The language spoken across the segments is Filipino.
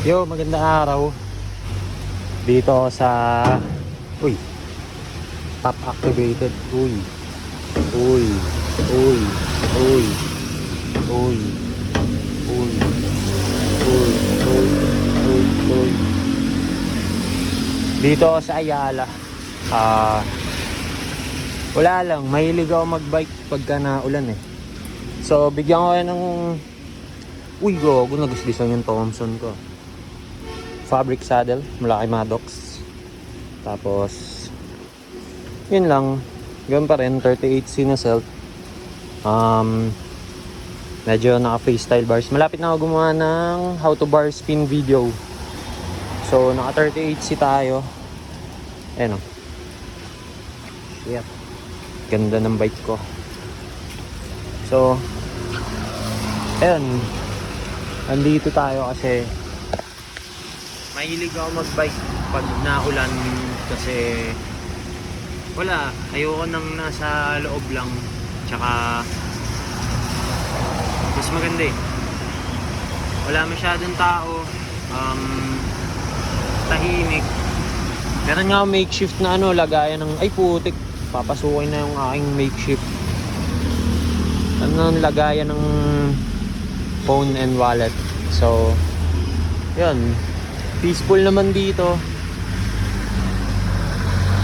Yo, magandang araw. Dito sa... Uy. Top activated. Uy. Uy. Uy. Uy. Uy. Uy. Uy. Uy. Uy. Uy. Dito sa Ayala. Ah... wala lang, mahilig ako magbike pagka naulan eh. So, bigyan ko yan ng... Uy, gago, naguslisan yung Thompson ko. Fabric saddle, mula kay Maddox. Tapos, yun lang. Ganun pa rin, 38C na Celt. Um, medyo naka freestyle bars. Malapit na ako gumawa ng how to bar spin video. So, naka 38C tayo. Ayan o. Shit. Ganda ng bike ko. So, ayun. Andito tayo kasi mahilig ako magbike pag naulan kasi wala, ayoko nang nasa loob lang. Tsaka mas maganda eh. Wala masyadong tao. Um, tahimik. Meron nga makeshift na ano, lagayan ng, ay putik, papasukin na yung aking makeshift. Ano, lagayan ng phone and wallet. So, yun. Peaceful naman dito.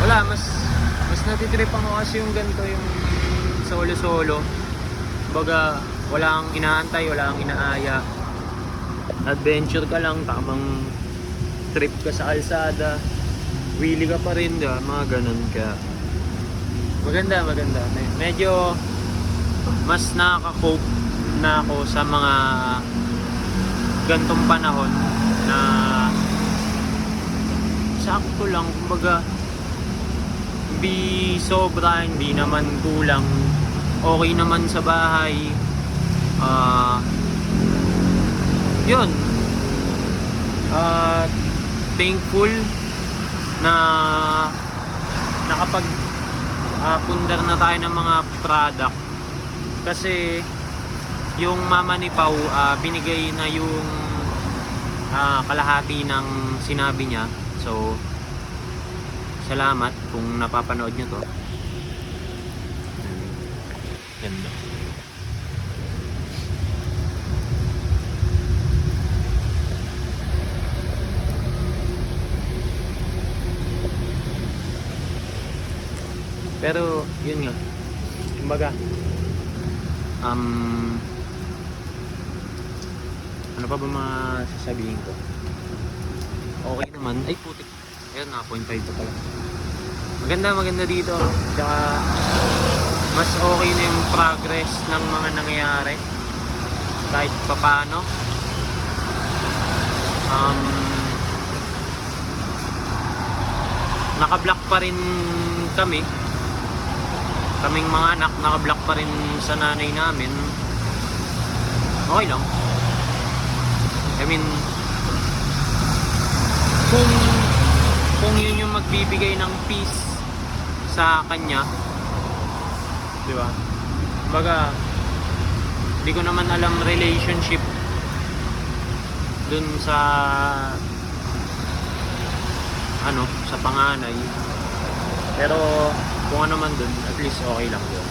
Wala, mas mas natitripan ko kasi yung ganito, yung solo-solo. Baga, wala kang inaantay, wala kang inaaya. Adventure ka lang, tamang trip ka sa kalsada. Wheelie ka pa rin, di ba? Mga ganun ka. Maganda, maganda. Me- Medyo mas nakaka-cope na ako sa mga gantong panahon na sakto lang, kumbaga hindi sobra, hindi naman kulang. Okay naman sa bahay. Ah yun. Ah, thankful na nakapag ah, pundar na tayo ng mga product. Kasi yung mama ni Pau ah, binigay na yung ah, kalahati ng sinabi niya so salamat kung napapanood niyo to. Ganda. Pero yun nga. Kumbaga um ano pa ba masasabihin ko okay naman. Ay putik. Ayun na 0.5 pa pala. Maganda maganda dito. Tsaka mas okay na yung progress ng mga nangyayari. Kahit papano um naka-block pa rin kami. Kaming mga anak naka-block pa rin sa nanay namin. Okay lang. I mean kung kung magbibigay ng peace sa kanya. Di ba? Baga di ko naman alam relationship dun sa ano sa panganay. Pero kung ano man dun at least okay lang yun